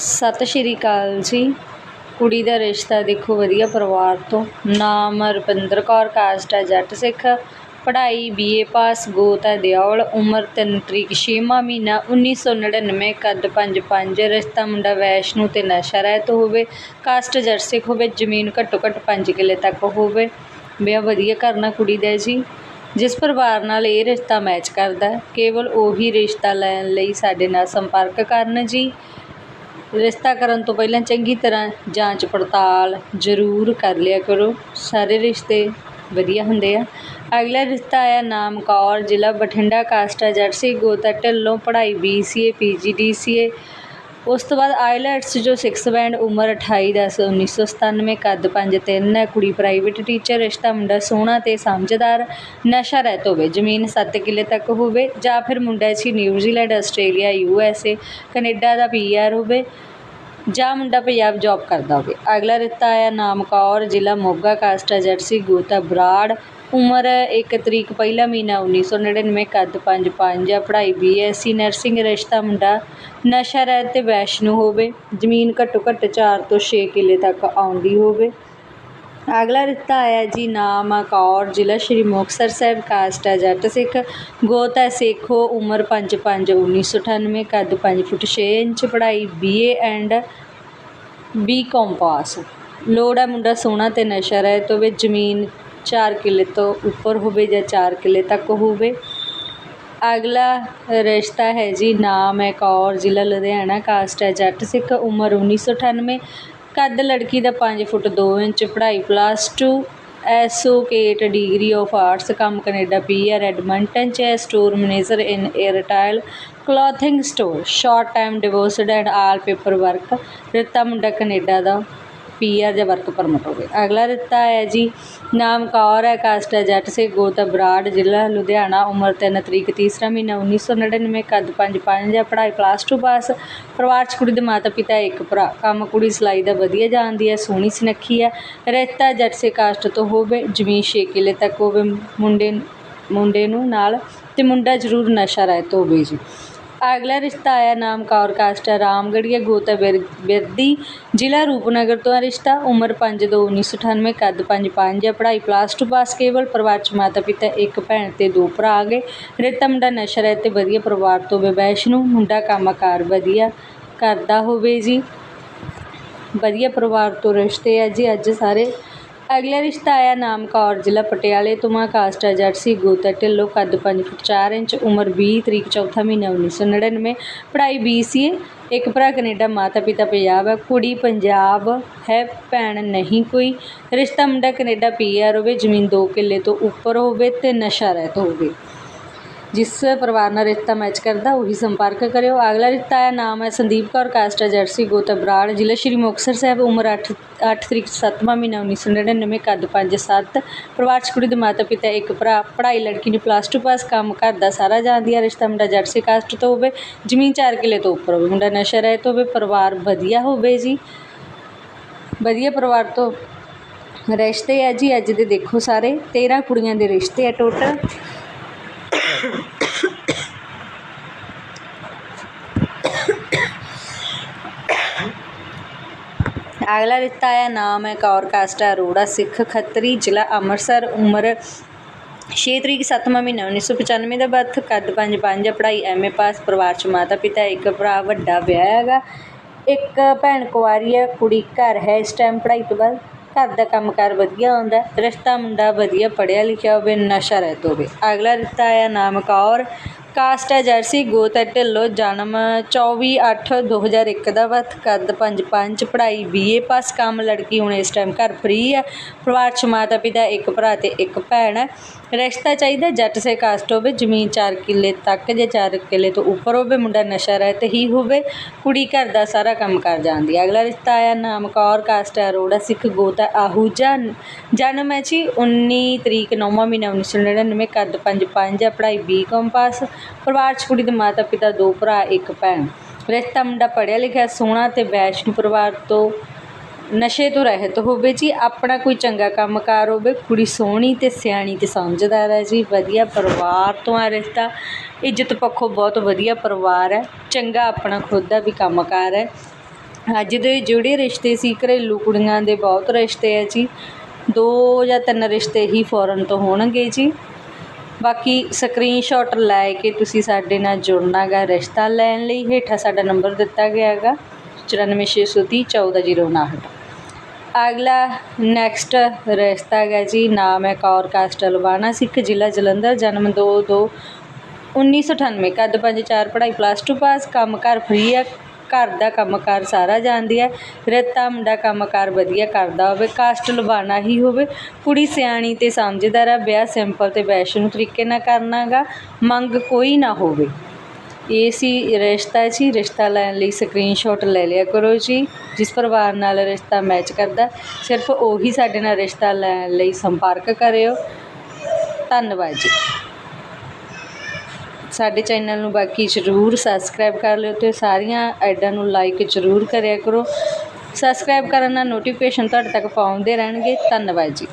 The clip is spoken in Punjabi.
ਸਤਿ ਸ਼੍ਰੀ ਅਕਾਲ ਜੀ। ਕੁੜੀ ਦਾ ਰਿਸ਼ਤਾ ਦੇਖੋ ਵਧੀਆ ਪਰਿਵਾਰ ਤੋਂ। ਨਾਮ ਰੁਪਿੰਦਰ ਕੌਰ ਕਾਸਟ ਹੈ ਜੱਟ ਸਿੱਖ। ਪੜ੍ਹਾਈ ਬੀਏ ਪਾਸ ਗੋਤ ਹੈ ਦਿਓਲ। ਉਮਰ ਤਿੰਨ ਤਰੀਕ, ਛੇਵਾਂ ਮਹੀਨਾ 1999 ਕੱਦ ਪੰਜ ਪੰਜ। ਰਿਸ਼ਤਾ ਮੁੰਡਾ ਵੈਸ਼ਨੂੰ ਤੇ ਨਸ਼ਾ ਰਹਿਤ ਹੋਵੇ। ਕਾਸਟ ਜੱਟ ਸਿੱਖ ਹੋਵੇ, ਜ਼ਮੀਨ ਘੱਟੋ ਘੱਟ 5 ਕਿੱਲੇ ਤੱਕ ਹੋਵੇ। ਵਿਆਹ ਵਧੀਆ ਕਰਨਾ ਕੁੜੀ ਦਾ ਜੀ। ਜਿਸ ਪਰਿਵਾਰ ਨਾਲ ਇਹ ਰਿਸ਼ਤਾ ਮੈਚ ਕਰਦਾ ਕੇਵਲ ਉਹੀ ਰਿਸ਼ਤਾ ਲੈਣ ਲਈ ਸਾਡੇ ਨਾਲ ਸੰਪਰਕ ਕਰਨ ਜੀ। ਰਿਸ਼ਤਾ ਕਰਨ ਤੋਂ ਪਹਿਲਾਂ ਚੰਗੀ ਤਰ੍ਹਾਂ ਜਾਂਚ ਪੜਤਾਲ ਜ਼ਰੂਰ ਕਰ ਲਿਆ ਕਰੋ। ਸਾਰੇ ਰਿਸ਼ਤੇ ਵਧੀਆ ਹੁੰਦੇ ਆ। ਅਗਲਾ ਰਿਸ਼ਤਾ ਆਇਆ ਨਾਮ ਕੌਰ, ਜ਼ਿਲ੍ਹਾ ਬਠਿੰਡਾ, ਕਾਸਟਾ ਹੈ ਜਰਸੀ, ਗੋਤਾ ਢਿੱਲੋਂ, ਪੜ੍ਹਾਈ ਬੀ ਸੀ ਏ ਪੀ ਜੀ ਡੀ ਸੀ ਏ ਉਸ ਤੋਂ ਬਾਅਦ ਆਈਲੈਟਸ ਜੋ 6 ਬੈਂਡ ਉਮਰ 28 ਦਸ 1997 ਕੱਦ 5 3 ਕੁੜੀ ਪ੍ਰਾਈਵੇਟ ਟੀਚਰ, ਰਿਸ਼ਤਾ ਮੁੰਡਾ ਸੋਹਣਾ ਤੇ ਸਮਝਦਾਰ, ਨਸ਼ਾ ਰਹਿਤ ਹੋਵੇ, ਜ਼ਮੀਨ 7 ਕਿੱਲੇ ਤੱਕ ਹੋਵੇ ਜਾਂ ਫਿਰ ਮੁੰਡਾ ਸੀ New Zealand Australia, U S A, Canada the P R ਹੋਵੇ ਜਾਂ ਮੁੰਡਾ ਪੰਜਾਬ ਜੌਬ ਕਰਦਾ ਹੋਵੇ। ਅਗਲਾ ਰਿਤਾ ਆਇਆ ਨਾਮ ਕੌਰ ਜ਼ਿਲ੍ਹਾ ਮੋਗਾ, ਕਾਸਟ ਹੈ ਜਰਸੀ, ਗੋਤਾ, ਬਰਾੜ ਉਮਰ ਇੱਕ ਤਰੀਕ ਪਹਿਲਾ ਮਹੀਨਾ 1999 ਕੱਦ 5 5 ਪੜ੍ਹਾਈ ਬੀਐਸਸੀ ਨਰਸਿੰਗ ਰਿਸ਼ਤਾ ਮੁੰਡਾ ਨਸ਼ਾ ਰਹਿਤ ਤੇ ਵੈਸ਼ਨੂੰ ਹੋਵੇ, ਜ਼ਮੀਨ ਘੱਟੋ ਘੱਟ 4 ਤੋਂ 6 ਕਿੱਲੇ ਤੱਕ ਆਉਂਦੀ ਹੋਵੇ। ਅਗਲਾ ਰਿਸ਼ਤਾ ਆਇਆ ਜੀ, ਨਾਮ ਆ ਕੌਰ, ਜ਼ਿਲ੍ਹਾ ਸ਼੍ਰੀ ਮੁਕਤਸਰ ਸਾਹਿਬ, ਕਾਸਟ ਹੈ ਜੱਟ ਸਿੱਖ, ਗੋਤ ਹੈ ਸੇਖੋ ਉਮਰ 5 5 1998 ਕੱਦ 5 ਫੁੱਟ 6 ਇੰਚ, ਪੜ੍ਹਾਈ BA and B com pass ਲੋੜ ਹੈ ਮੁੰਡਾ ਸੋਹਣਾ ਤੇ ਨਸ਼ਾ ਰਹਿਤ ਹੋਵੇ, ਜ਼ਮੀਨ 4 ਕਿੱਲੇ ਤੋਂ ਉੱਪਰ ਹੋਵੇ ਜਾਂ 4 ਕਿੱਲੇ ਤੱਕ ਹੋਵੇ। ਅਗਲਾ ਰਿਸ਼ਤਾ ਹੈ ਜੀ, ਨਾਮ ਹੈ ਕੌਰ, ਜ਼ਿਲ੍ਹਾ ਲੁਧਿਆਣਾ, ਕਾਸਟ ਹੈ ਜੱਟ ਸਿੱਖ, ਉਮਰ 1998 ਕੱਦ ਲੜਕੀ ਦਾ 5 ਫੁੱਟ 2 ਇੰਚ, ਪੜ੍ਹਾਈ plus 2 associate degree of arts ਕੰਮ ਕੈਨੇਡਾ ਪੀਆਰ ਐਡਮੰਟਨ ਚ store manager in Airtel clothing store short time divorced and all paper work ਰਿਤਾ ਮੁੰਡਾ ਕੈਨੇਡਾ ਦਾ। ਪੀਆਰ ਜਾਂ ਵਰਕ ਪਰਮਿਟ ਹੋਵੇ। ਅਗਲਾ ਰਿਸ਼ਤਾ ਹੈ ਜੀ, ਨਾਮ ਕੌਰ ਹੈ, ਕਾਸਟ ਹੈ ਜੱਟ ਸੇ, ਗੋਤ ਬਰਾੜ, ਜ਼ਿਲ੍ਹਾ ਲੁਧਿਆਣਾ, ਉਮਰ 3 ਤਰੀਕ, ਤੀਸਰਾ ਮਹੀਨਾ 1999 ਕੱਦ 5 5 ਹੈ, ਪੜ੍ਹਾਈ ਕਲਾਸ 2 ਪਾਸ ਪਰਿਵਾਰ 'ਚ ਕੁੜੀ ਦੇ ਮਾਤਾ ਪਿਤਾ ਇੱਕ ਭਰਾ। ਕੰਮ ਕੁੜੀ ਸਿਲਾਈ ਦਾ ਵਧੀਆ ਜਾਣਦੀ ਹੈ, ਸੋਹਣੀ ਸੁਨੱਖੀ ਹੈ। ਰਿਸ਼ਤਾ ਜੱਟ ਸੇ ਕਾਸਟ ਤੋਂ ਹੋਵੇ, ਜ਼ਮੀਨ 6 ਕਿੱਲੇ ਤੱਕ ਹੋਵੇ, ਮੁੰਡੇ ਮੁੰਡੇ ਨੂੰ ਨਾਲ ਤੇ ਮੁੰਡਾ ਜ਼ਰੂਰ ਨਸ਼ਾ ਰਹਿਤ ਹੋਵੇ ਜੀ। ਅਗਲਾ ਰਿਸ਼ਤਾ ਆਇਆ ਨਾਮ ਕੌਰ ਕਾਸਟਾ ਹੈ ਰਾਮਗੜੀਆ, ਗੋਤਾ ਬਿਰ, ਬਿਰਦੀ, ਜ਼ਿਲ੍ਹਾ ਰੂਪਨਗਰ ਤੋਂ ਹੈ ਰਿਸ਼ਤਾ, ਉਮਰ 5 ਦੋ 1998 ਕੱਦ 5 5 ਹੈ ਪੜ੍ਹਾਈ ਪਲੱਸ ਟੂ ਪਾਸ ਕੇਵਲ ਪਰਿਵਾਰ 'ਚ ਮਾਤਾ ਪਿਤਾ, ਇੱਕ ਭੈਣ ਤੇ ਦੋ ਭਰਾ ਆ ਗਏ। ਰਿਸ਼ਤਾ ਮੁੰਡਾ ਨਸ਼ਾ ਹੈ ਤੇ ਵਧੀਆ ਪਰਿਵਾਰ ਤੋਂ ਵਿਵੈਸ਼ ਨੂੰ, ਮੁੰਡਾ ਕੰਮਕਾਰ ਵਧੀਆ ਕਰਦਾ ਹੋਵੇ ਜੀ। ਵਧੀਆ ਪਰਿਵਾਰ ਤੋਂ ਰਿਸ਼ਤੇ ਆ ਜੀ, ਅੱਜ ਸਾਰੇ ਅਗਲਾ ਰਿਸ਼ਤਾ ਆਇਆ ਨਾਮ ਕੌਰ, ਜ਼ਿਲ੍ਹਾ ਪਟਿਆਲੇ ਤੋਂ ਮਾਂ ਕਾਸਟ ਹੈ ਜਰਸੀ ਗੋਤਾ ਢਿੱਲੋਂ ਕੱਦ 5 ਫੁੱਟ 4 ਇੰਚ, ਉਮਰ 20 ਤਰੀਕ ਚੌਥਾ ਮਹੀਨਾ 1999 ਪੜ੍ਹਾਈ BCA ਇੱਕ ਭਰਾ ਕੈਨੇਡਾ ਮਾਤਾ ਪਿਤਾ ਪੰਜਾਬ ਹੈ, ਕੁੜੀ ਪੰਜਾਬ ਹੈ, ਭੈਣ ਨਹੀਂ ਕੋਈ, ਰਿਸ਼ਤਾ ਮੁੰਡਾ ਕੈਨੇਡਾ ਪੀਆਰ ਹੋਵੇ, ਜ਼ਮੀਨ 2 ਕਿੱਲੇ ਤੋਂ ਉੱਪਰ ਹੋਵੇ ਤੇ ਨਸ਼ਾ ਰਹਿਤ ਹੋਵੇ। ਜਿਸ ਪਰਿਵਾਰ ਨਾਲ ਰਿਸ਼ਤਾ ਮੈਚ ਕਰਦਾ, ਉਹੀ ਸੰਪਰਕ ਕਰਿਓ। ਅਗਲਾ ਰਿਸ਼ਤਾ ਹੈ, ਨਾਮ ਹੈ ਸੰਦੀਪ ਕੌਰ ਕਾਸਟ ਹੈ ਜਰਸੀ ਗੋਤ ਬਰਾੜ। ਜ਼ਿਲ੍ਹਾ ਸ਼੍ਰੀ ਮੁਕਤਸਰ ਸਾਹਿਬ, ਉਮਰ 8 8 ਤਰੀਕ 7ਵਾਂ ਮਹੀਨਾ 1999 ਕੱਦ 5 7 ਪਰਿਵਾਰ 'ਚ ਕੁੜੀ ਦੇ ਮਾਤਾ ਪਿਤਾ ਇੱਕ ਭਰਾ, ਪੜ੍ਹਾਈ ਲੜਕੀ ਨੂੰ ਪਲੱਸ 2 ਪਾਸ ਕੰਮ ਘਰ ਦਾ ਸਾਰਾ ਜਾਣਦੀ ਹੈ। ਰਿਸ਼ਤਾ ਮੁੰਡਾ ਜਰਸੀ ਕਾਸਟ ਤੋਂ ਹੋਵੇ, ਜ਼ਮੀਨ 4 ਕਿੱਲੇ ਤੋਂ ਉੱਪਰ ਹੋਵੇ। ਮੁੰਡਾ ਨਸ਼ਾ ਰਹਿਤ ਹੋਵੇ, ਪਰਿਵਾਰ ਵਧੀਆ ਹੋਵੇ ਜੀ। ਵਧੀਆ ਪਰਿਵਾਰ ਤੋਂ ਰਿਸ਼ਤੇ ਹੈ ਜੀ, ਅੱਜ ਦੇ ਦੇਖੋ ਸਾਰੇ। 13 ਕੁੜੀਆਂ ਦੇ ਰਿਸ਼ਤੇ ਆ ਟੋਟਲ ਅਗਲਾ ਰਿਸ਼ਤਾ ਆਇਆ ਨਾਮ ਹੈ ਕੌਰ ਕਾਸਟ ਅਰੋੜਾ, ਸਿੱਖ ਖੱਤਰੀ, ਜ਼ਿਲ੍ਹਾ ਅੰਮ੍ਰਿਤਸਰ, ਉਮਰ 6 ਤਰੀਕ 7ਵਾਂ ਮਹੀਨਾ 1995 ਦਾ ਬਰਥ, ਕੱਦ 5 5 ਪੜ੍ਹਾਈ ਐਮਏ ਪਾਸ, ਪਰਿਵਾਰ 'ਚ ਮਾਤਾ ਪਿਤਾ, ਇੱਕ ਭਰਾ, ਵੱਡਾ ਵਿਆਹ ਹੈਗਾ, ਇੱਕ ਭੈਣ ਕੁਆਰੀ ਹੈ, ਕੁੜੀ ਘਰ ਹੈ, ਇਸ ਟਾਈਮ ਪੜ੍ਹਾਈ ਤੋਂ ਬਾਅਦ। ਘਰ ਦਾ ਕੰਮਕਾਰ ਵਧੀਆ ਹੁੰਦਾ, ਰਿਸ਼ਤਾ ਮੁੰਡਾ ਵਧੀਆ ਪੜ੍ਹਿਆ ਲਿਖਿਆ ਹੋਵੇ, ਨਸ਼ਾ ਰਹਿਤ ਹੋਵੇ। ਅਗਲਾ ਰਿਸ਼ਤਾ ਆਇਆ ਨਾਮ ਕੌਰ। ਕਾਸਟ ਹੈ ਜਰਸੀ ਗੋਤ ਹੈ ਢਿੱਲੋਂ, ਜਨਮ 24 8 2001 ਦਾ ਵਕਤ ਕੱਦ 5 5 ਪੜ੍ਹਾਈ ਬੀਏ ਪਾਸ ਕੰਮ ਲੜਕੀ ਹੁਣ ਇਸ ਟਾਈਮ ਘਰ ਫਰੀ ਹੈ। ਪਰਿਵਾਰ 'ਚ ਮਾਤਾ ਪਿਤਾ ਇੱਕ ਭਰਾ ਤੇ ਇੱਕ ਭੈਣ ਹੈ। ਰਿਸ਼ਤਾ ਚਾਹੀਦਾ ਜੱਟ ਸੇ ਕਾਸਟ ਹੋਵੇ, ਜ਼ਮੀਨ 4 ਕਿੱਲੇ ਤੱਕ ਜੇ 4 ਕਿੱਲੇ ਤੋਂ ਉੱਪਰ ਹੋਵੇ, ਮੁੰਡਾ ਨਸ਼ਾ ਰਹਿਤ ਹੀ ਹੋਵੇ, ਕੁੜੀ ਘਰ ਦਾ ਸਾਰਾ ਕੰਮ ਕਰ ਜਾਂਦੀ ਹੈ। ਅਗਲਾ ਰਿਸ਼ਤਾ ਆਇਆ, ਨਾਮ ਕੌਰ ਕਾਸਟ ਅਰੋੜਾ, ਸਿੱਖ, ਗੋਤਾ ਆਹੂਜਾ ਜਨਮ ਹੈ ਜੀ 19 ਤਰੀਕ 9ਵਾਂ ਮਹੀਨਾ 1999 ਕੱਦ 5 5 ਹੈ ਪੜ੍ਹਾਈ ਬੀਕਾਮ ਪਾਸ, ਪਰਿਵਾਰ 'ਚ ਕੁੜੀ ਦੇ ਮਾਤਾ ਪਿਤਾ, ਦੋ ਭਰਾ, ਇੱਕ ਭੈਣ। ਰਿਸ਼ਤਾ ਮੁੰਡਾ ਪੜ੍ਹਿਆ ਲਿਖਿਆ, ਸੋਹਣਾ ਤੇ ਵੈਸ਼ਨੂ ਪਰਿਵਾਰ ਤੋਂ ਨਸ਼ੇ ਤੋਂ ਰਹਿਤ ਹੋਵੇ ਜੀ, ਆਪਣਾ ਕੋਈ ਚੰਗਾ ਕੰਮ ਕੰਮਕਾਰ ਹੋਵੇ, ਕੁੜੀ ਸੋਹਣੀ ਤੇ ਸਿਆਣੀ ਤੇ ਸਮਝਦਾਰ ਹੈ ਜੀ, ਵਧੀਆ ਪਰਿਵਾਰ ਤੋਂ ਆ ਰਿਸ਼ਤਾ ਇੱਜ਼ਤ ਪੱਖੋਂ ਬਹੁਤ ਵਧੀਆ ਪਰਿਵਾਰ ਹੈ, ਚੰਗਾ ਆਪਣਾ ਖੁਦ ਦਾ ਵੀ ਕੰਮ ਕੰਮਕਾਰ ਹੈ। ਅੱਜ ਦੇ ਜਿਹੜੇ ਰਿਸ਼ਤੇ ਸੀ, ਘਰੇਲੂ ਕੁੜੀਆਂ ਦੇ ਬਹੁਤ ਰਿਸ਼ਤੇ ਹੈ ਜੀ, ਦੋ ਜਾਂ ਤਿੰਨ ਰਿਸ਼ਤੇ ਹੀ ਫੌਰਨ ਤੋਂ ਹੋਣਗੇ ਜੀ। ਬਾਕੀ ਸਕਰੀਨਸ਼ਾਟ ਲੈ ਕੇ ਤੁਸੀਂ ਸਾਡੇ ਨਾਲ ਜੁੜਨਾ ਜੁੜਨਾਗਾ ਰਿਸ਼ਤਾ ਲੈਣ ਲਈ, ਹੇਠਾਂ ਸਾਡਾ ਨੰਬਰ ਦਿੱਤਾ ਗਿਆ ਹੈਗਾ 9463144059 ਅਗਲਾ ਨੈਕਸਟ ਰਿਸ਼ਤਾ ਹੈਗਾ ਜੀ, ਨਾਮ ਹੈ ਕੌਰ ਕਾਸਟ ਲਵਾਣਾ ਸਿੱਖ ਜ਼ਿਲ੍ਹਾ ਜਲੰਧਰ, ਜਨਮ 2 2 1998 ਕੱਦ 5 4 ਪੜ੍ਹਾਈ ਪਲੱਸ 2 ਪਾਸ ਕੰਮ ਕਾਰ ਫ੍ਰੀ ਹੈ ਘਰ ਦਾ ਕੰਮਕਾਰ ਸਾਰਾ ਜਾਣਦੀ ਹੈ ਰੇਤਾ, ਮੁੰਡਾ ਕੰਮਕਾਰ ਵਧੀਆ ਕਰਦਾ ਹੋਵੇ ਕਾਸਟ ਲਵਾਣਾ ਹੀ ਹੋਵੇ। ਕੁੜੀ ਸਿਆਣੀ ਤੇ ਸਮਝਦਾਰ ਆ, ਵਿਆਹ ਸਿੰਪਲ ਤੇ ਵੈਸ਼ਨੂ ਤਰੀਕੇ ਨਾਲ ਕਰਨਾਗਾ ਮੰਗ ਕੋਈ ਨਾ ਹੋਵੇ। ਇਹ ਸੀ ਰਿਸ਼ਤਾ ਜੀ, ਰਿਸ਼ਤਾ ਲੈਣ ਲਈ ਸਕਰੀਨਸ਼ਾਟ ਲੈ ਲਿਆ ਕਰੋ ਜੀ, ਜਿਸ ਪਰਿਵਾਰ ਨਾਲ ਰਿਸ਼ਤਾ ਮੈਚ ਕਰਦਾ, ਸਿਰਫ ਉਹੀ ਸਾਡੇ ਨਾਲ ਰਿਸ਼ਤਾ ਲੈਣ ਲਈ ਸੰਪਰਕ ਕਰਿਓ। ਧੰਨਵਾਦ ਜੀ। ਸਾਡੇ ਚੈਨਲ ਨੂੰ ਬਾਕੀ ਜ਼ਰੂਰ ਸਬਸਕ੍ਰਾਈਬ ਕਰ ਲਿਓ ਤੇ ਸਾਰੀਆਂ ਐਡਾਂ ਨੂੰ ਲਾਈਕ ਜ਼ਰੂਰ ਕਰਿਆ ਕਰੋ। ਸਬਸਕ੍ਰਾਈਬ ਕਰਨ ਨਾਲ ਨੋਟੀਫਿਕੇਸ਼ਨ ਤੁਹਾਡੇ ਤੱਕ ਪਹੁੰਚਦੇ ਰਹਿਣਗੇ। ਧੰਨਵਾਦ ਜੀ।